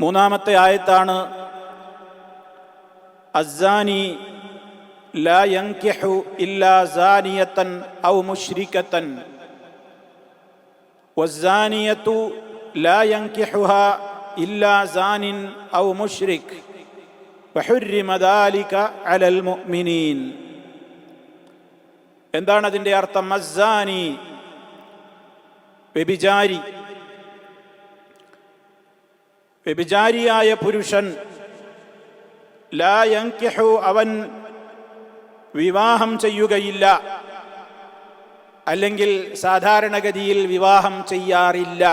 മൂന്നാമത്തെ ആയത്താണ് അസാനി ലാ യൻകിഹു ഇല്ലാ സാനിയതൻ ഔ മുഷ്രിക്കത്തൻ വസ്സാനിയതു ലാ യൻകിഹുഹാ ഇല്ലാ സാനിൻ ഔ മുഷ്രിഖ് വഹുരിമ ദാലിക അലൽ മുഅ്മിനീൻ. എന്താണ് അതിന്റെ അർത്ഥം? അസാനി വ്യഭിചാരി. വ്യഭിചാരിയായ പുരുഷൻ ലാ യങ്കിഹു അവൻ വിവാഹം ചെയ്യുകയില്ല. അല്ലെങ്കിൽ സാധാരണഗതിയിൽ വിവാഹം ചെയ്യാറില്ല.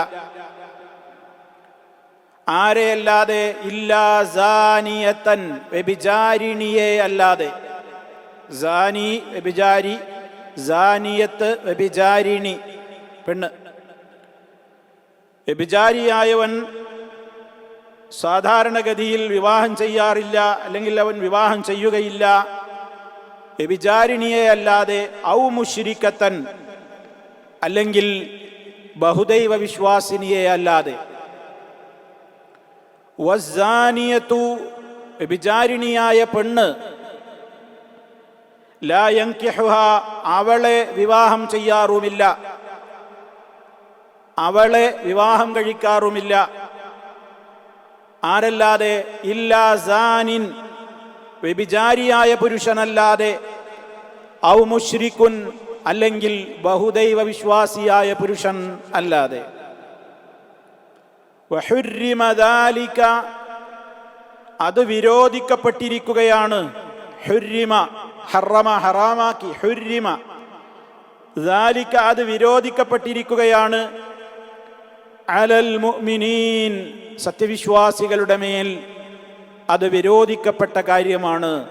ആരെയല്ലാതെ ഇല്ലാ സാനിയത്തൻ വ്യഭിചാരിണിയെ അല്ലാതെ. സാനി വ്യഭിചാരി സാനിയത്ത് വ്യഭിചാരിണി പെണ്ണ്. വ്യഭിചാരിയായവൻ സാധാരണഗതിയിൽ വിവാഹം ചെയ്യാറില്ല അല്ലെങ്കിൽ അവൻ വിവാഹം ചെയ്യുകയില്ല. വ്യഭിചാരിണിയെ അല്ലാതെ ഔ മുഷിരിക്കത്തൻ അല്ലെങ്കിൽ ബഹുദൈവ വിശ്വാസിനിയെ അല്ലാതെ. വസ്സാനിയത്തു വ്യഭിചാരിണിയായ പെണ്ണ് ലാ യങ്കിഹുഹ അവളെ വിവാഹം ചെയ്യാറുമില്ല. അവളെ വിവാഹം കഴിക്കാറുമില്ല. ആരല്ലാതെ ഇല്ലാ സാനിൻ വ്യഭിചാരിയായ പുരുഷനല്ലാതെ ഔ മുഷ്രിക്കുൻ അല്ലെങ്കിൽ ബഹുദൈവ വിശ്വാസിയായ പുരുഷൻ അല്ലാതെ. വഹുരിമ ദാലിക അത് വിരോധിക്കപ്പെട്ടിരിക്കുകയാണ്. ഹുരിമ ഹറമ ഹറാമാക്കി ഹുരിമ. ദാലിക അത് വിരോധിക്കപ്പെട്ടിരിക്കുകയാണ്. അലൽ മുഅ്മിനീൻ സത്യവിശ്വാസികളുടെ മേൽ അത് വിരോധിക്കപ്പെട്ട കാര്യമാണ്.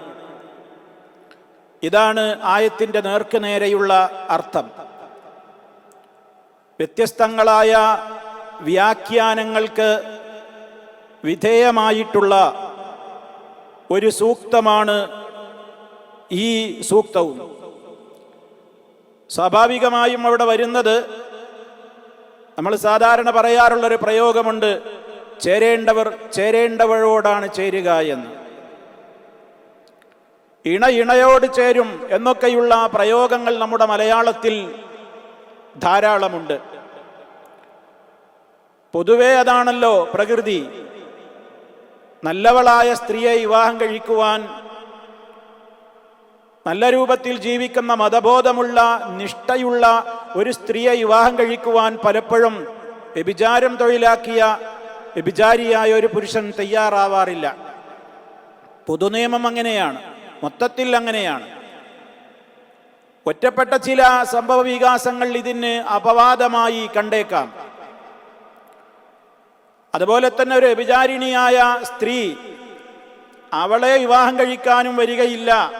ഇതാണ് ആയത്തിന്റെ നേർക്ക് നേരെയുള്ള അർത്ഥം. വ്യത്യസ്തങ്ങളായ വ്യാഖ്യാനങ്ങൾക്ക് വിധേയമായിട്ടുള്ള ഒരു സൂക്തമാണ് ഈ സൂക്തവും. സ്വാഭാവികമായും അവിടെ വരുന്നത് നമ്മൾ സാധാരണ പറയാറുള്ളൊരു പ്രയോഗമുണ്ട്. ചേരേണ്ടവർ ചേരേണ്ടവരോടാണ് ചേരുക എന്ന്. ഇണ ഇണയോട് ചേരും എന്നൊക്കെയുള്ള പ്രയോഗങ്ങൾ നമ്മുടെ മലയാളത്തിൽ ധാരാളമുണ്ട്. പൊതുവേ അതാണല്ലോ പ്രകൃതി. നല്ലവളായ സ്ത്രീയെ വിവാഹം കഴിക്കുവാൻ നല്ല രൂപത്തിൽ ജീവിക്കുന്ന മതബോധമുള്ള നിഷ്ഠയുള്ള ഒരു സ്ത്രീയെ വിവാഹം കഴിക്കുവാൻ പലപ്പോഴും വ്യഭിചാരം തൊഴിലാക്കിയ വ്യഭിചാരിയായ ഒരു പുരുഷൻ തയ്യാറാവാറില്ല. പൊതുനിയമം അങ്ങനെയാണ്. മൊത്തത്തിൽ അങ്ങനെയാണ്. ഒറ്റപ്പെട്ട ചില സംഭവ വികാസങ്ങൾ ഇതിന് അപവാദമായി കണ്ടേക്കാം. അതുപോലെ തന്നെ ഒരു വ്യഭിചാരിണിയായ സ്ത്രീ അവളെ വിവാഹം കഴിക്കാനും വരികയില്ല.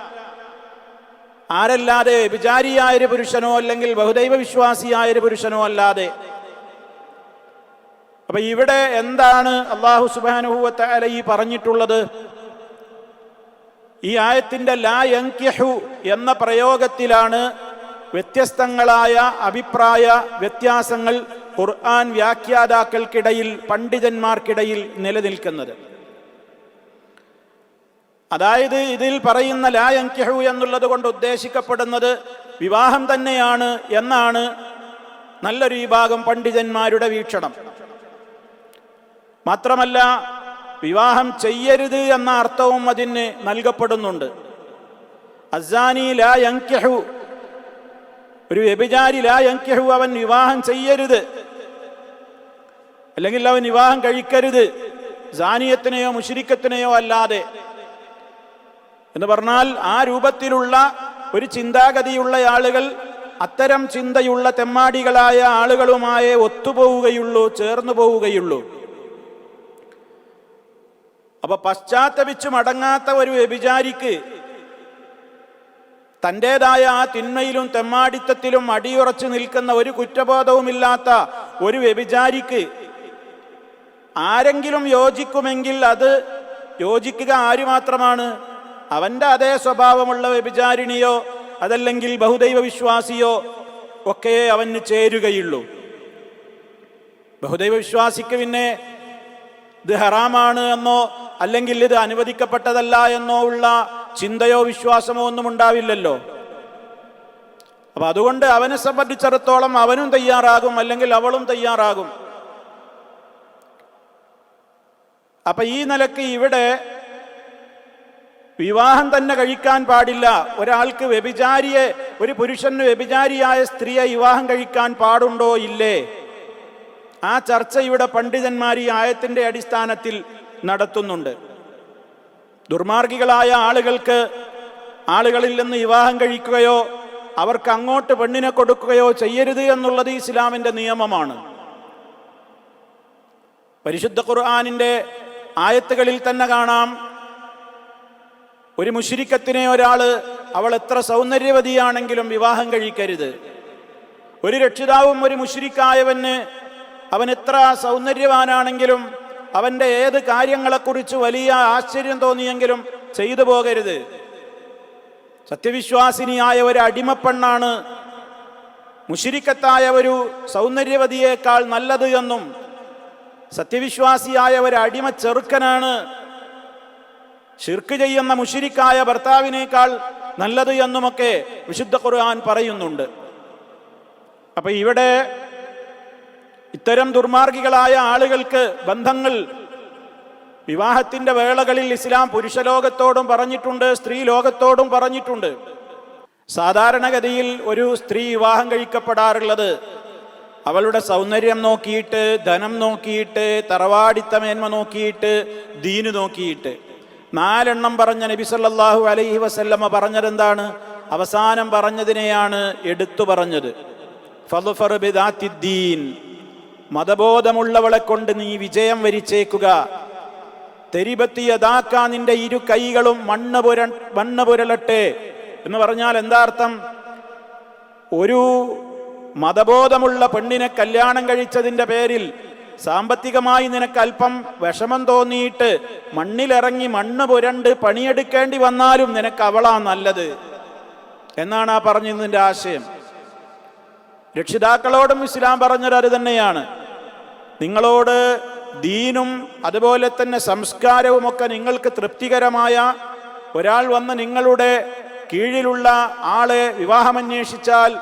ആരല്ലാതെ വിചാരിയായൊരു പുരുഷനോ അല്ലെങ്കിൽ ബഹുദൈവ വിശ്വാസിയായൊരു പുരുഷനോ അല്ലാതെ അപ്പൊ ഇവിടെ എന്താണ് അള്ളാഹു സുബാനുഭൂവത്ത ഈ പറഞ്ഞിട്ടുള്ളത്? ഈ ആയത്തിന്റെ ലാ യങ്ക്യഹു എന്ന പ്രയോഗത്തിലാണ് വ്യത്യസ്തങ്ങളായ അഭിപ്രായ വ്യത്യാസങ്ങൾ ഖുർആൻ വ്യാഖ്യാതാക്കൾക്കിടയിൽ പണ്ഡിതന്മാർക്കിടയിൽ നിലനിൽക്കുന്നത്. അതായത് ഇതിൽ പറയുന്ന ലാ യങ്കിഹു എന്നുള്ളത് കൊണ്ട് ഉദ്ദേശിക്കപ്പെടുന്നത് വിവാഹം തന്നെയാണ് എന്നാണ്. നല്ലൊരു വിഭാഗം പണ്ഡിതന്മാരുടെ വീക്ഷണം. മാത്രമല്ല വിവാഹം ചെയ്യരുത് എന്ന അർത്ഥവും അതിന് നൽകപ്പെടുന്നുണ്ട്. അസാനി ലാ ഒരു വ്യഭിചാരി ലാ യങ്കിഹു അവൻ വിവാഹം ചെയ്യരുത്. അല്ലെങ്കിൽ അവൻ വിവാഹം കഴിക്കരുത്. സാനിയത്തിനെയോ മുഷിരിക്കത്തിനെയോ അല്ലാതെ. എന്ന് പറഞ്ഞാൽ ആ രൂപത്തിലുള്ള ഒരു ചിന്താഗതിയുള്ള ആളുകൾ അത്തരം ചിന്തയുള്ള തെമ്മാടികളായ ആളുകളുമായേ ഒത്തുപോവുകയുള്ളൂ ചേർന്നു പോവുകയുള്ളൂ അപ്പൊ പശ്ചാത്തപിച്ചു മടങ്ങാത്ത ഒരു വ്യഭിചാരിക്ക് തന്റെതായ ആ തിന്മയിലും തെമ്മാടിത്തത്തിലും അടിയുറച്ചു നിൽക്കുന്ന ഒരു കുറ്റബോധവുമില്ലാത്ത ഒരു വ്യഭിചാരിക്ക് ആരെങ്കിലും യോജിക്കുമെങ്കിൽ അത് യോജിക്കുക ആര് മാത്രമാണ് അവന്റെ അതേ സ്വഭാവമുള്ള വ്യഭിചാരിണിയോ അതല്ലെങ്കിൽ ബഹുദൈവ വിശ്വാസിയോ ഒക്കെ അവന് ചേരുകയുള്ളൂ. ബഹുദൈവ വിശ്വാസിക്ക് പിന്നെ ഇത് ഹറാമാണ് എന്നോ അല്ലെങ്കിൽ ഇത് അനുവദിക്കപ്പെട്ടതല്ല എന്നോ ഉള്ള ചിന്തയോ വിശ്വാസമോ ഒന്നും ഉണ്ടാവില്ലല്ലോ. അപ്പൊ അതുകൊണ്ട് അവനെ സംബന്ധിച്ചിടത്തോളം അവനും തയ്യാറാകും അല്ലെങ്കിൽ അവളും തയ്യാറാകും. അപ്പൊ ഈ നിലയ്ക്ക് ഇവിടെ വിവാഹം തന്നെ കഴിക്കാൻ പാടില്ല. ഒരാൾക്ക് വ്യഭിചാരിയെ ഒരു പുരുഷന് വ്യഭിചാരിയായ സ്ത്രീയെ വിവാഹം കഴിക്കാൻ പാടുണ്ടോ ഇല്ലേ? ആ ചർച്ച ഇവിടെ പണ്ഡിതന്മാർ ഈ ആയത്തിന്റെ അടിസ്ഥാനത്തിൽ നടത്തുന്നുണ്ട്. ദുർമാർഗികളായ ആളുകൾക്ക് ആളുകളിൽ നിന്ന് വിവാഹം കഴിക്കുകയോ അവർക്ക് അങ്ങോട്ട് പെണ്ണിനെ കൊടുക്കുകയോ ചെയ്യരുത് എന്നുള്ളത് ഇസ്ലാമിന്റെ നിയമമാണ്. പരിശുദ്ധ ഖുർആാനിന്റെ ആയത്തുകളിൽ തന്നെ കാണാം. ഒരു മുഷിരിക്കത്തിനെ ഒരാൾ അവൾ എത്ര സൗന്ദര്യവതിയാണെങ്കിലും വിവാഹം കഴിക്കരുത്. ഒരു രക്ഷിതാവും ഒരു മുഷിരിക്കായവന് അവൻ എത്ര സൗന്ദര്യവാനാണെങ്കിലും അവന്റെ ഏത് കാര്യങ്ങളെക്കുറിച്ച് വലിയ ആശ്ചര്യം തോന്നിയെങ്കിലും ചെയ്തു പോകരുത്. സത്യവിശ്വാസിനിയായ ഒരു അടിമപ്പെണ്ണാണ് മുഷിരിക്കത്തായ ഒരു സൗന്ദര്യവതിയേക്കാൾ നല്ലത് എന്നും സത്യവിശ്വാസിയായ ഒരു അടിമ ചെറുക്കനാണ് ഷിർക്ക് ചെയ്യുന്ന മുഷിരിക്കായ ഭർത്താവിനേക്കാൾ നല്ലത് എന്നുമൊക്കെ വിശുദ്ധ ഖുർആൻ പറയുന്നുണ്ട്. അപ്പൊ ഇവിടെ ഇത്തരം ദുർമാർഗികളായ ആളുകൾക്ക് ബന്ധങ്ങൾ. വിവാഹത്തിന്റെ വേളകളിൽ ഇസ്ലാം പുരുഷലോകത്തോടും പറഞ്ഞിട്ടുണ്ട് സ്ത്രീ ലോകത്തോടും പറഞ്ഞിട്ടുണ്ട്. സാധാരണഗതിയിൽ ഒരു സ്ത്രീ വിവാഹം കഴിക്കപ്പെടാറുള്ളത്. അവളുടെ സൗന്ദര്യം നോക്കിയിട്ട് ധനം നോക്കിയിട്ട് തറവാടിത്തമേന്മ നോക്കിയിട്ട് ദീന് നോക്കിയിട്ട്. നാലെണ്ണം പറഞ്ഞ നബി സല്ലല്ലാഹു അലൈഹി വസല്ലമ്മ പറഞ്ഞതെന്താണ്? അവസാനം പറഞ്ഞതിനെയാണ് എടുത്തു പറഞ്ഞത്. ഫലുഫർ ബിദാത്തിദ്ദീൻ മതബോധമുള്ളവളെ കൊണ്ട് നീ വിജയം വരിച്ചേക്കുക. തെരിപത്തിയതാക്കാ നിന്റെ ഇരു കൈകളും മണ്ണ് പുര മണ്ണ് പുരളട്ടെ എന്ന് പറഞ്ഞാൽ എന്താ അർത്ഥം? ഒരു മതബോധമുള്ള പെണ്ണിനെ കല്യാണം കഴിച്ചതിന്റെ പേരിൽ സാമ്പത്തികമായി നിനക്ക് അല്പം വിഷമം തോന്നിയിട്ട് മണ്ണിലിറങ്ങി മണ്ണ് പുരണ്ട് പണിയെടുക്കേണ്ടി വന്നാലും നിനക്ക് അവളാ നല്ലത്. എന്നാണ് ആ പറഞ്ഞതിന്റെ ആശയം. രക്ഷിതാക്കളോടും ഇസ്ലാം പറഞ്ഞൊരത് തന്നെയാണ്. നിങ്ങളോട് ദീനും അതുപോലെ തന്നെ സംസ്കാരവും ഒക്കെ നിങ്ങൾക്ക് തൃപ്തികരമായ ഒരാൾ വന്ന് നിങ്ങളുടെ കീഴിലുള്ള ആളെ വിവാഹമന്വേഷിച്ചാൽ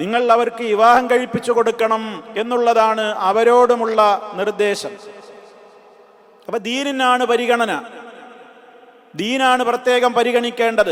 നിങ്ങൾ അവർക്ക് വിവാഹം കഴിപ്പിച്ചു കൊടുക്കണം എന്നുള്ളതാണ് അവരോടുമുള്ള നിർദ്ദേശം. അപ്പൊ ദീനിനാണ് പരിഗണന. ദീനാണ് പ്രത്യേകം പരിഗണിക്കേണ്ടത്.